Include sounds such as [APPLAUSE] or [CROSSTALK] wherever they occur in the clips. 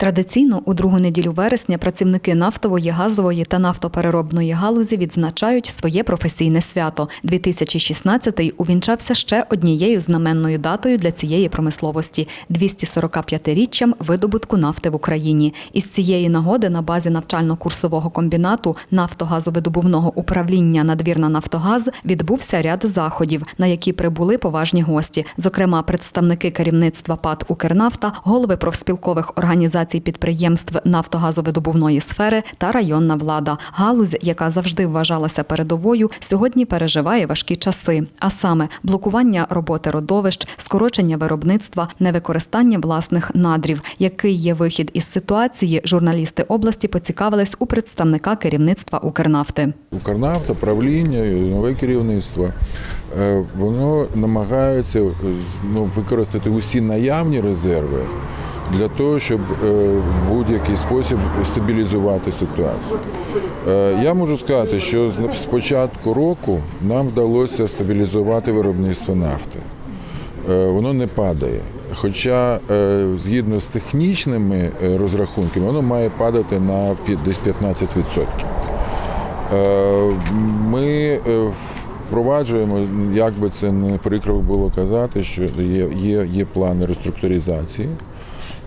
Традиційно у другу неділю вересня працівники нафтової, газової та нафтопереробної галузі відзначають своє професійне свято. 2016-й увінчався ще однією знаменною датою для цієї промисловості 245-річчям видобутку нафти в Україні. Із цієї нагоди на базі навчально-курсового комбінату нафтогазовидобувного управління Надвірна Нафтогаз відбувся ряд заходів, на які прибули поважні гості, зокрема представники керівництва ПАТ Укрнафта, голови профспілкових організацій підприємств нафтогазовидобувної сфери та районна влада. Галузь, яка завжди вважалася передовою, сьогодні переживає важкі часи, а саме блокування роботи родовищ, скорочення виробництва, невикористання власних надрів. Який є вихід із ситуації, журналісти області поцікавились у представника керівництва Укрнафти. Укрнафта, правління, нове керівництво, е, воно намагається ну, використати усі наявні резерви для того, щоб е, в будь-який спосіб стабілізувати ситуацію. Е, Я можу сказати, що з початку року нам вдалося стабілізувати виробництво нафти. Е, Воно не падає. Хоча згідно з технічними розрахунками, воно має падати на десь 15%. Е, Ми впроваджуємо, як би це не прикро було казати, що є, є, є плани реструктуризації.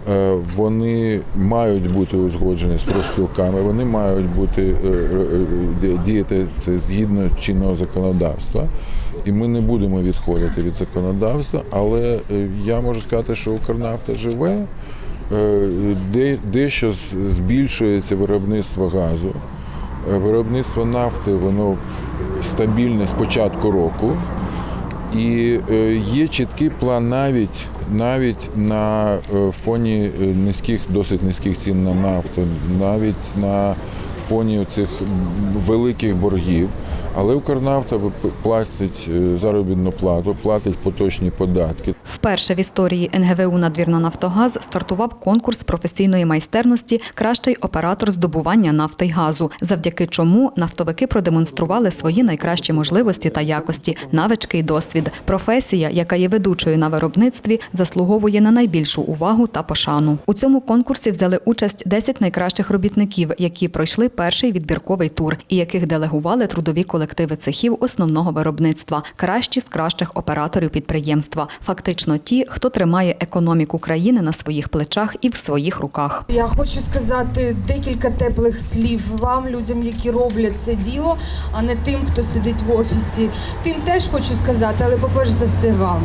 Е, Вони мають бути узгоджені з профспілками, вони мають бути е, е, діяти це згідно чинного законодавства. І ми не будемо відходити від законодавства, але я можу сказати, що Укрнафта живе, дещо збільшується виробництво газу. Виробництво нафти воно стабільне з початку року. І е, є чіткий план навіть, навіть на е, фоні е, низьких, досить низьких цін на нафту, навіть на фоні цих великих боргів. Але Укрнафта платить е, заробітну плату, платить поточні податки. Вперше в історії НГВУ «Надвірна Нафтогаз стартував конкурс професійної майстерності Кращий оператор здобування нафти й газу, завдяки чому нафтовики продемонстрували свої найкращі можливості та якості, навички й досвід. Професія, яка є ведучою на виробництві, заслуговує на найбільшу увагу та пошану. У цьому конкурсі взяли участь 10 найкращих робітників, які пройшли перший відбірковий тур і яких делегували трудові колективи цехів основного виробництва, кращі з кращих операторів підприємства. Фактично ті, хто тримає економіку країни на своїх плечах і в своїх руках. Я хочу сказати декілька теплих слів вам, людям, які роблять це діло, а не тим, хто сидить в офісі. Тим теж хочу сказати, але по-перш за все вам.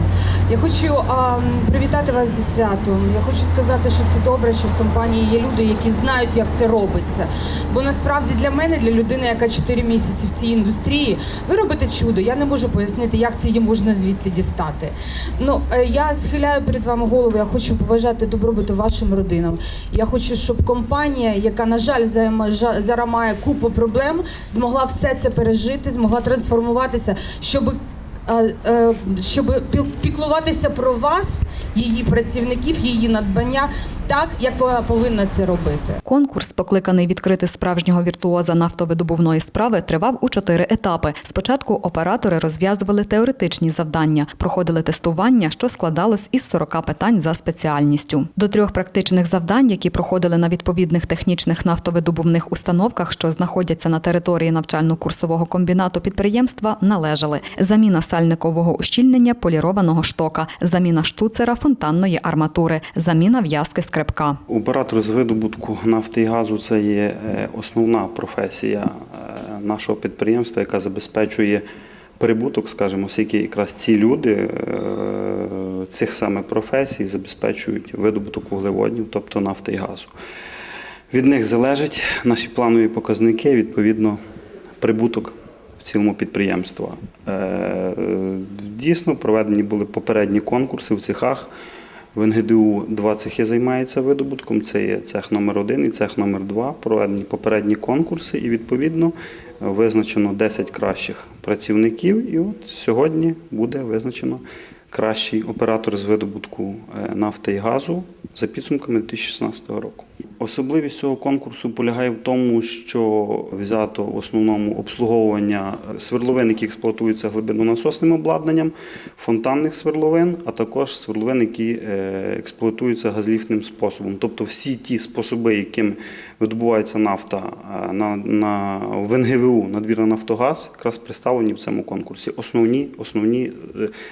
Я хочу а, привітати вас зі святом. Я хочу сказати, що це добре, що в компанії є люди, які знають, як це робиться. Бо насправді для мене, для людини, яка 4 місяці в цій індустрії, ви робите чудо. Я не можу пояснити, як це її можна звідти дістати. Ну е, я схиляю перед вами голову. Я хочу побажати добробуту вашим родинам. Я хочу, щоб компанія, яка на жаль зараз має купу проблем, змогла все це пережити, змогла трансформуватися, щоб щоб піклуватися про вас, її працівників, її надбання, так як вона повинна це робити. Конкурс, покликаний відкрити справжнього віртуоза нафтовидобувної справи, тривав у чотири етапи. Спочатку оператори розв'язували теоретичні завдання, проходили тестування, що складалось із 40 питань за спеціальністю. До трьох практичних завдань, які проходили на відповідних технічних нафтовидобувних установках, що знаходяться на території навчально-курсового комбінату підприємства, належали заміна сальникового ущільнення полірованого штока, заміна штуцера фонтанної арматури, заміна в'язки скрепка. Оператор з видобутку нафти і газу це є е, основна професія е, нашого підприємства, яка забезпечує прибуток, скажімо, оскільки якраз ці люди е, цих саме професій забезпечують видобуток вуглеводнів, тобто нафти і газу. Від них залежать наші планові показники, відповідно, прибуток цілому підприємства. Е, Дійсно, проведені були попередні конкурси в цехах. В НГДУ два цехи займаються видобутком. Це є цех номер 1 і цех номер 2 Проведені попередні конкурси, і відповідно визначено 10 кращих працівників. І от сьогодні буде визначено кращий оператор з видобутку е, нафти і газу за підсумками 2016 року. Особливість цього конкурсу полягає в тому, що взято в основному обслуговування свердловин, які експлуатуються глибинонасосним обладнанням, фонтанних свердловин, а також свердловин, які е, експлуатуються газліфтним способом. Тобто всі ті способи, якими видобувається нафта е, на, на, в НГВУ, надвірна Нафтогаз, якраз представлені в цьому конкурсі. Основні, основні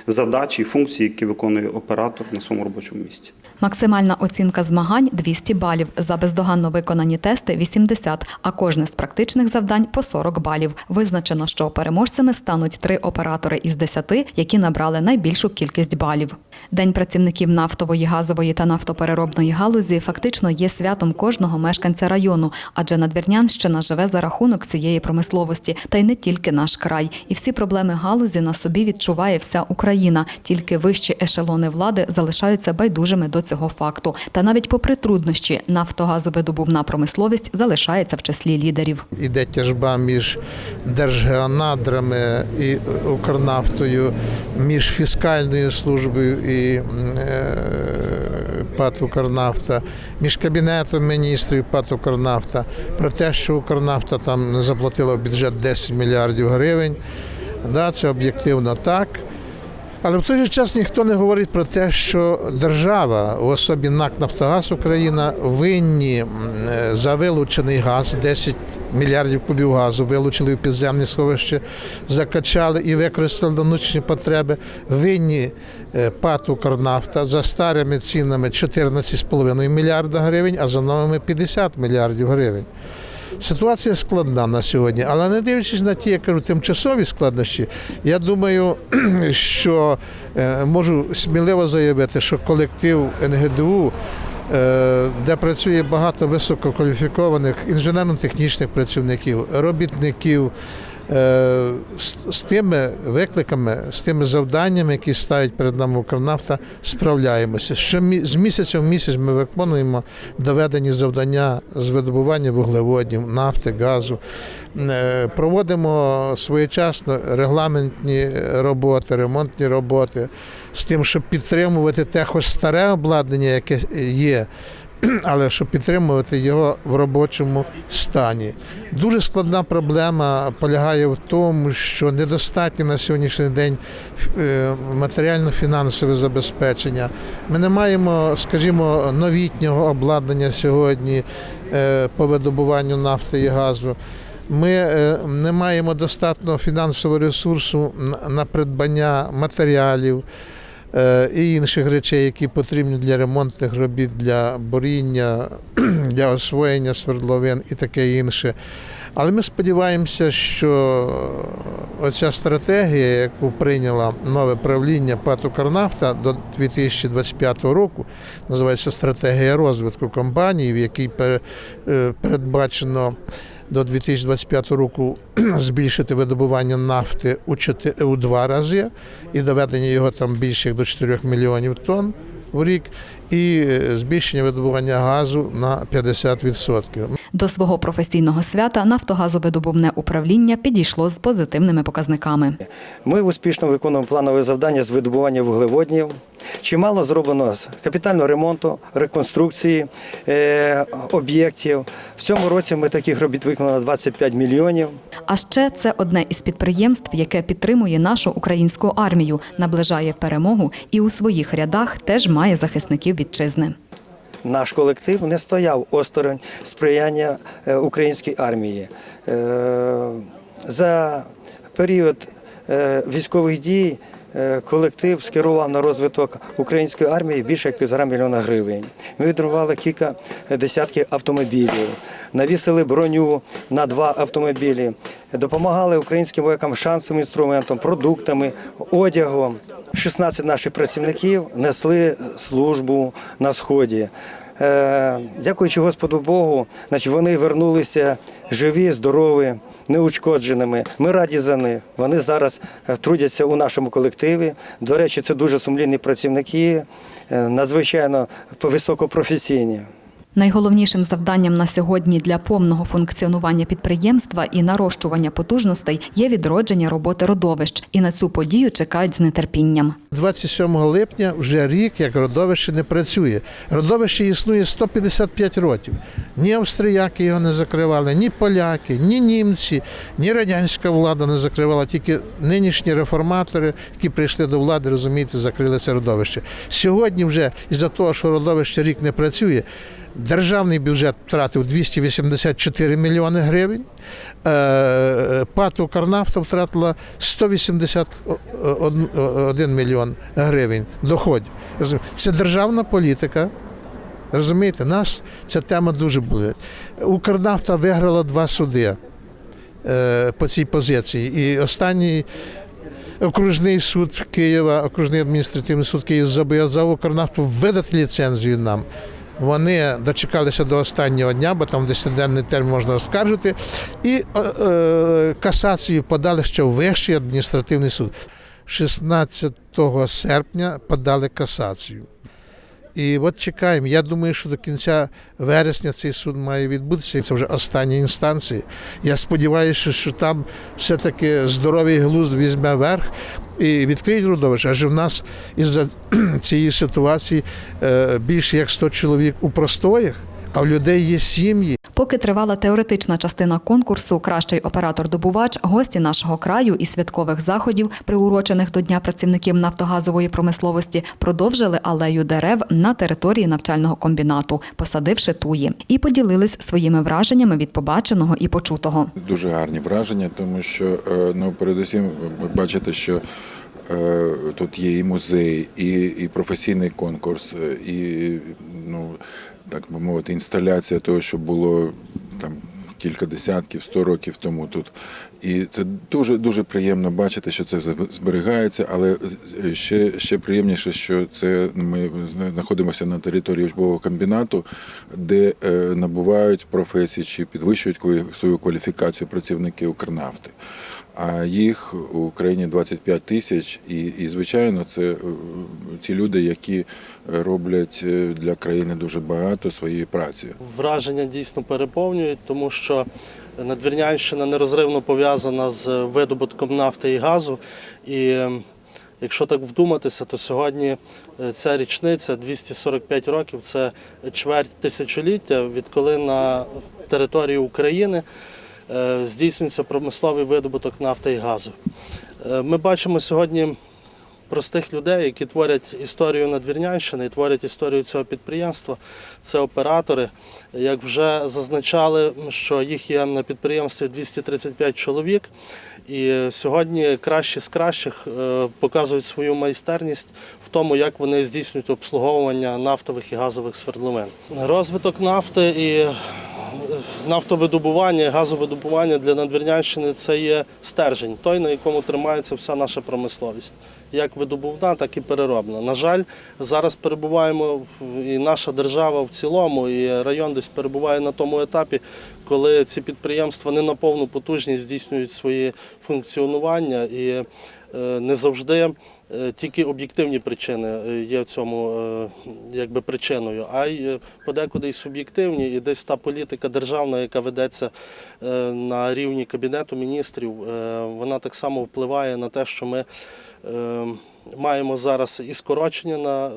задачі функції, які виконує оператор на своєму робочому місці. Максимальна оцінка змагань 200 балів. За бездоганно виконані тести 80, а кожне з практичних завдань по 40 балів. Визначено, що переможцями стануть три оператори із 10, які набрали найбільшу кількість балів. День працівників нафтової, газової та нафтопереробної галузі фактично є святом кожного мешканця району, адже Надвірнянщина живе за рахунок цієї промисловості, та й не тільки наш край. І всі проблеми галузі на собі відчуває вся Україна. Тільки вищі ешелони влади залишаються байдужими до цього факту. Та навіть попри труднощі, нафтогазовидобувна промисловість залишається в числі лідерів. Іде тяжба між держгеонадрами і Укрнафтою, між фіскальною службою і е, ПАТ Укрнафта, між кабінетом міністрів ПАТ Укрнафта про те, що Укрнафта там не заплатила в бюджет 10 мільярдів гривень. Да, це об'єктивно так. Але в той же час ніхто не говорить про те, що держава, в особі НАК Нафтогаз Україна, винні е, за вилучений газ 10 мільярдів кубів газу вилучили в підземні сховище, закачали і використали внутрішні потреби. Винні е, ПАТ «Укрнафта» за старими цінами 14,5 мільярда гривень, а за новими 50 мільярдів гривень. Ситуація складна на сьогодні, але не дивлячись на ті, я кажу, тимчасові складнощі, я думаю, [CLEARS THROAT] що е, можу сміливо заявити, що колектив НГДУ, е, де працює багато висококваліфікованих інженерно-технічних працівників, робітників. Е, З, тими викликами, з тими завданнями, які ставить перед нами Укрнафта, справляємося. Що з місяця в місяць ми виконуємо доведені завдання з видобування вуглеводнів, нафти, газу. Е, Проводимо своєчасно регламентні роботи, ремонтні роботи з тим, щоб підтримувати те, хоч старе обладнання, яке є. [CLEARS THROAT] Але щоб підтримувати його в робочому стані. Дуже складна проблема полягає в тому, що недостатньо на сьогоднішній день е, матеріально-фінансове забезпечення. Ми не маємо, скажімо, новітнього обладнання сьогодні е, по видобуванню нафти і газу. Ми е, не маємо достатнього фінансового ресурсу на- придбання матеріалів і інших речей, які потрібні для ремонтних робіт, для боріння, [CLEARS THROAT] для освоєння свердловин і таке інше. Але ми сподіваємося, що оця стратегія, яку прийняло нове правління ПАТ «Укрнафта» до 2025 року, називається стратегія розвитку компанії, в якій е, передбачено до 2025 року [CLEARS THROAT] збільшити видобування нафти у, у два рази і доведення його там більше до 4 мільйонів тонн в рік, і е, збільшення видобування газу на 50%. До свого професійного свята Нафтогазовидобувне управління підійшло з позитивними показниками. Ми успішно виконуємо планове завдання з видобування вуглеводнів. Чимало зроблено капітального ремонту, реконструкції е, об'єктів. В цьому році ми таких робіт виконали 25 мільйонів. А ще це одне із підприємств, яке підтримує нашу українську армію, наближає перемогу і у своїх рядах теж має захисників вітчизни. Наш колектив не стояв осторонь сприяння е, українській армії. Е, За період е, військових дій колектив скерував на розвиток української армії більше як півтора мільйона гривень. Ми відрували кілька десятків автомобілів, навісили броню на два автомобілі, допомагали українським воякам шансовим інструментом, продуктами, одягом. 16 наших працівників несли службу на сході. Е, Дякуючи Господу Богу, значить, вони вернулися живі, здорові, неушкодженими. Ми раді за них. Вони зараз е, трудяться у нашому колективі. До речі, це дуже сумлінні працівники, е, надзвичайно високопрофесійні. Найголовнішим завданням на сьогодні для повного функціонування підприємства і нарощування потужностей є відродження роботи родовищ, і на цю подію чекають з нетерпінням. 27 липня вже рік, як родовище не працює. Родовище існує 155 років. Ні австріяки його не закривали, ні поляки, ні німці, ні радянська влада не закривала. Тільки нинішні реформатори, які прийшли до влади, розумієте, закрили це родовище. Сьогодні вже із-за того, що родовище рік не працює. Державний бюджет втратив 284 мільйони гривень. Е, ПАТ «Укрнафта» втратила 181 мільйон гривень доходів. Це державна політика. Розумієте, нас ця тема дуже болить. Укрнафта виграла два суди е, по цій позиції. І останній окружний суд Києва, окружний адміністративний суд Києва зобов'язав Укрнафту видати ліцензію нам. Вони дочекалися до останнього дня, бо там 10-денний термін можна оскаржити, і е, е, касацію подали ще в Вищий адміністративний суд. 16 серпня подали касацію. І от чекаємо. Я думаю, що до кінця вересня цей суд має відбутися. Це вже остання інстанція. Я сподіваюся, що там все-таки здоровий глузд візьме верх і відкриють родовище. Адже в нас із-за [CLEARS THROAT] цієї ситуації е, більше як 100 чоловік у простоях, а в людей є сім'ї. Поки тривала теоретична частина конкурсу Кращий оператор-добувач, гості нашого краю і святкових заходів, приурочених до Дня працівників нафтогазової промисловості, продовжили алею дерев на території навчального комбінату, посадивши туї, і поділились своїми враженнями від побаченого і почутого. Дуже гарні враження, тому що е, ну передусім бачите, що е, тут є і музей, і, і професійний конкурс, е, і ну так би мовити, інсталяція того, що було там. Кілька десятків, сто років тому тут. І це дуже дуже приємно бачити, що це зберігається, але ще, ще приємніше, що це ми знаходимося на території учбового комбінату, де е, набувають професії чи підвищують свою кваліфікацію працівники Укрнафти. А їх у Україні 25 тисяч, і, і звичайно, це е, ті люди, які роблять е, для країни дуже багато своєї праці. Враження дійсно переповнюють, тому що Надвірнянщина нерозривно пов'язана з видобутком нафти і газу. І е, якщо так вдуматися, то сьогодні е, ця річниця 245 років це чверть тисячоліття, відколи на території України е, здійснюється промисловий видобуток нафти і газу. Е, Ми бачимо сьогодні простих людей, які творять історію Надвірнянщини і творять історію цього підприємства. Це оператори. Як вже зазначали, що їх є на підприємстві 235 чоловік. І сьогодні кращі з кращих е, показують свою майстерність в тому, як вони здійснюють обслуговування нафтових і газових свердловин. Розвиток нафти і е, нафтовидобування, газовидобування для Надвірнянщини це є стержень, той, на якому тримається вся наша промисловість. Як видобувна, так і переробна. На жаль, зараз перебуваємо і наша держава в цілому, і район десь перебуває на тому етапі, коли ці підприємства не на повну потужність здійснюють свої функціонування і е, не завжди. Е, Тільки об'єктивні причини е, є в цьому е, якби причиною, а й подекуди й суб'єктивні, і десь та політика державна, яка ведеться на рівні кабінету міністрів, вона так само впливає на те, що ми маємо зараз і скорочення на е,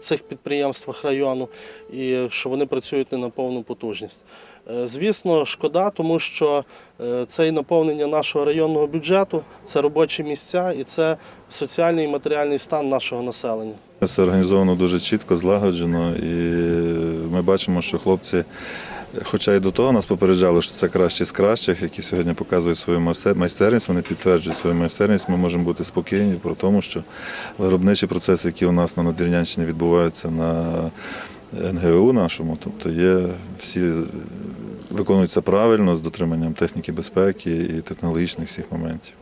цих підприємствах району, і що вони працюють не на повну потужність. Е, Звісно, шкода, тому що е, це і наповнення нашого районного бюджету, це робочі місця і це соціальний і матеріальний стан нашого населення. Все організовано дуже чітко, злагоджено, і ми бачимо, що хлопці, хоча й до того нас попереджали, що це кращі з кращих, які сьогодні показують свою майстерність, вони підтверджують свою майстерність. Ми можемо бути спокійні про тому, що виробничі процеси, які у нас на Надвірнянщині відбуваються на НГУ нашому, тобто є всі виконуються правильно з дотриманням техніки безпеки і технологічних всіх моментів.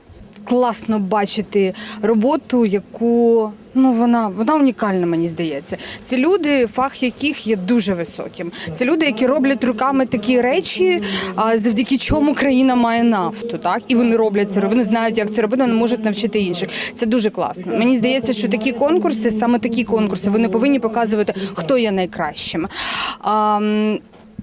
Класно бачити роботу, яку ну вона, вона унікальна, мені здається. Це люди, фах яких є дуже високим. Це люди, які роблять руками такі речі, завдяки чому країна має нафту. Так і вони роблять це. Вони знають, як це робити, вони можуть навчити інших. Це дуже класно. Мені здається, що такі конкурси, саме такі конкурси, вони повинні показувати, хто є найкращим. А,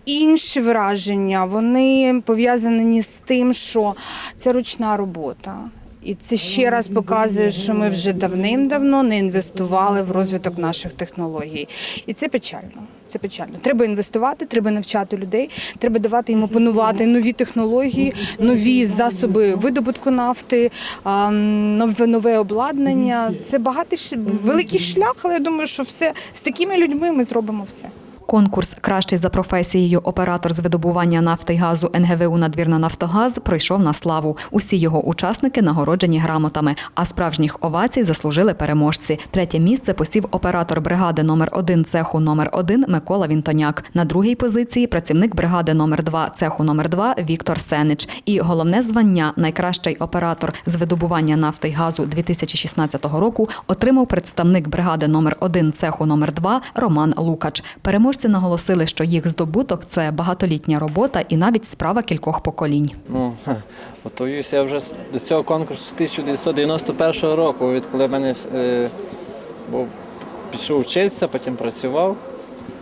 Інші враження вони пов'язані з тим, що це ручна робота. І це ще раз показує, що ми вже давним-давно не інвестували в розвиток наших технологій. І це печально. Це печально. Треба інвестувати, треба навчати людей, треба давати їм опанувати нові технології, нові засоби видобутку нафти, нове нове обладнання. Це багатий великий шлях, але я думаю, що все з такими людьми ми зробимо все. Конкурс Кращий за професією оператор з видобування нафти й газу НГВУ Надвірна Нафтогаз пройшов на славу. Усі його учасники нагороджені грамотами, а справжніх овацій заслужили переможці. Третє місце посів оператор бригади номер 1 цеху номер 1 Микола Вінтоняк. На другій позиції працівник бригади номер 2 цеху номер 2 Віктор Сенич. І головне звання найкращий оператор з видобування нафти й газу 2016 року отримав представник бригади номер 1 цеху номер 2 Роман Лукач. Переможці наголосили, що їх здобуток це багатолітня робота і навіть справа кількох поколінь. Ну, готуюся я вже до цього конкурсу з 1991 року, відколи мене е, був, пішов вчитися, потім працював.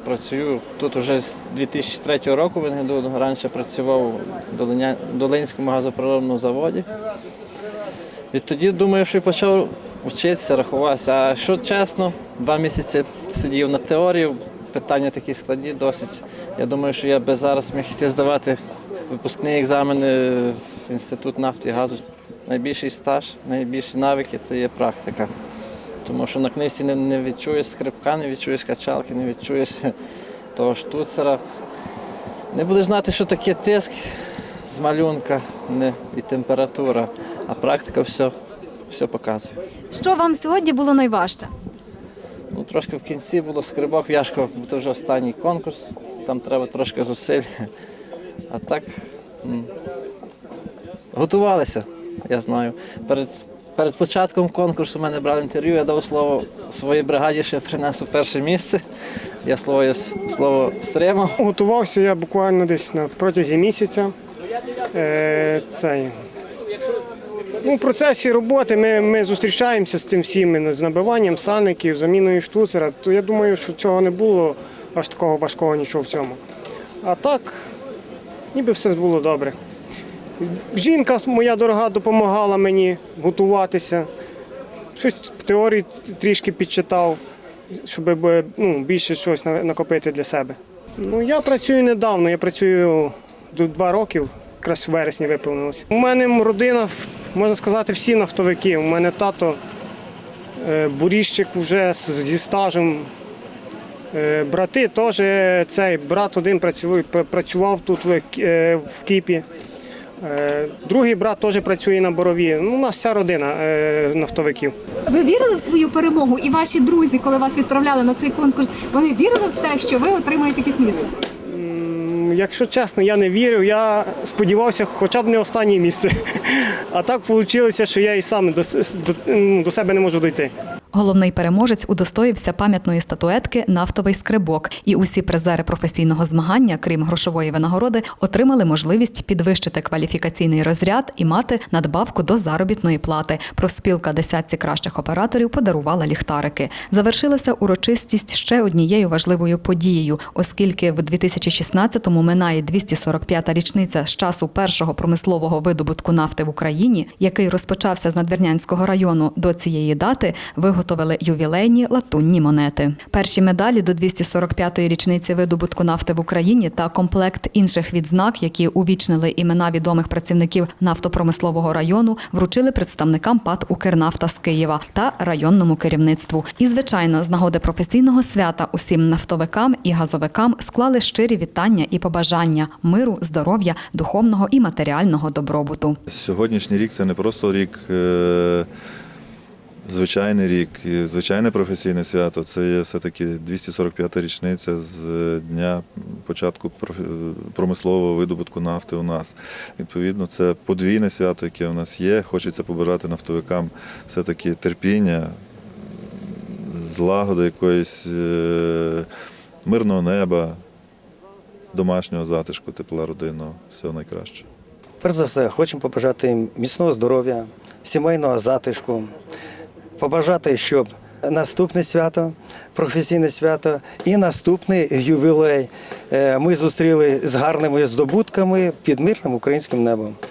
Працюю тут вже з 2003 року в НГДУ, раніше працював в Долинському газоприробному заводі. Відтоді думаю, що почав вчитися, рахуватися. А що чесно, два місяці сидів на теорії, питання такі складні досить. Я думаю, що я би зараз міг йти здавати випускні екзамени в інститут нафти і газу. Найбільший стаж, найбільші навики це є практика. Тому що на книжці не відчуєш скрипка, не відчуєш качалки, не відчуєш [LAUGHS] того штуцера. Не будеш знати, що таке тиск з малюнка не, і температура, а практика все, все показує. Що вам сьогодні було найважче? Ну, трошки в кінці було скрибок в'яжко, бо це вже останній конкурс, там треба трошки зусиль. А так готувалися, я знаю. Перед, перед початком конкурсу мене брали інтерв'ю, я дав слово своїй бригаді, що я принесу перше місце. Я слово, слово стримав. Готувався я буквально десь на протязі місяця. Е, цей. Ну, в процесі роботи ми, ми зустрічаємося з цим всім з набиванням саників, заміною штуцера. То я думаю, що цього не було аж такого важкого нічого в цьому. А так, ніби все було добре. Жінка моя дорога допомагала мені готуватися. Щось в теорії трішки підчитав, щоб ну, більше щось накопити для себе. Ну, я працюю недавно, я працюю два років, якраз в вересні виповнилося. У мене родина, можна сказати, всі нафтовики. У мене тато е, буріщик вже зі стажем. Е, Брати теж е, цей брат один працює, працював тут в, Кі- в Кіпі. Другий брат теж працює на борові. Ну, у нас вся родина нафтовиків. Ви вірили в свою перемогу, і ваші друзі, коли вас відправляли на цей конкурс, вони вірили в те, що ви отримаєте якесь місце? Якщо чесно, я не вірив. Я сподівався, хоча б не останнє місце. [LAUGHS] А так вийшло, що я і сам до, до себе не можу дойти. Головний переможець удостоївся пам'ятної статуетки Нафтовий скрибок, і усі призери професійного змагання, крім грошової винагороди, отримали можливість підвищити кваліфікаційний розряд і мати надбавку до заробітної плати. Профспілка десятці кращих операторів подарувала ліхтарики. Завершилася урочистість ще однією важливою подією, оскільки в 2016-му минає 245-та річниця з часу першого промислового видобутку нафти в Україні, який розпочався з Надвірнянського району. До цієї дати виготовили ювілейні латунні монети. Перші медалі до 245-ї річниці видобутку нафти в Україні та комплект інших відзнак, які увічнили імена відомих працівників нафтопромислового району, вручили представникам ПАТ «Укрнафта» з Києва та районному керівництву. І, звичайно, з нагоди професійного свята усім нафтовикам і газовикам склали щирі вітання і побажання миру, здоров'я, духовного і матеріального добробуту. Сьогоднішній рік це не просто рік е, звичайний рік, і звичайне професійне свято це є все-таки 245-та річниця з дня початку профі- промислового видобутку нафти у нас. Відповідно, це подвійне свято, яке у нас є. Хочеться побажати нафтовикам все-таки терпіння, злагоди якоїсь е, мирного неба, домашнього затишку, тепла родинного, всього найкращого. Перш за все, хочемо побажати міцного здоров'я, сімейного затишку, побажати, щоб наступне свято, професійне свято і наступний ювілей е, ми зустріли з гарними здобутками під мирним українським небом.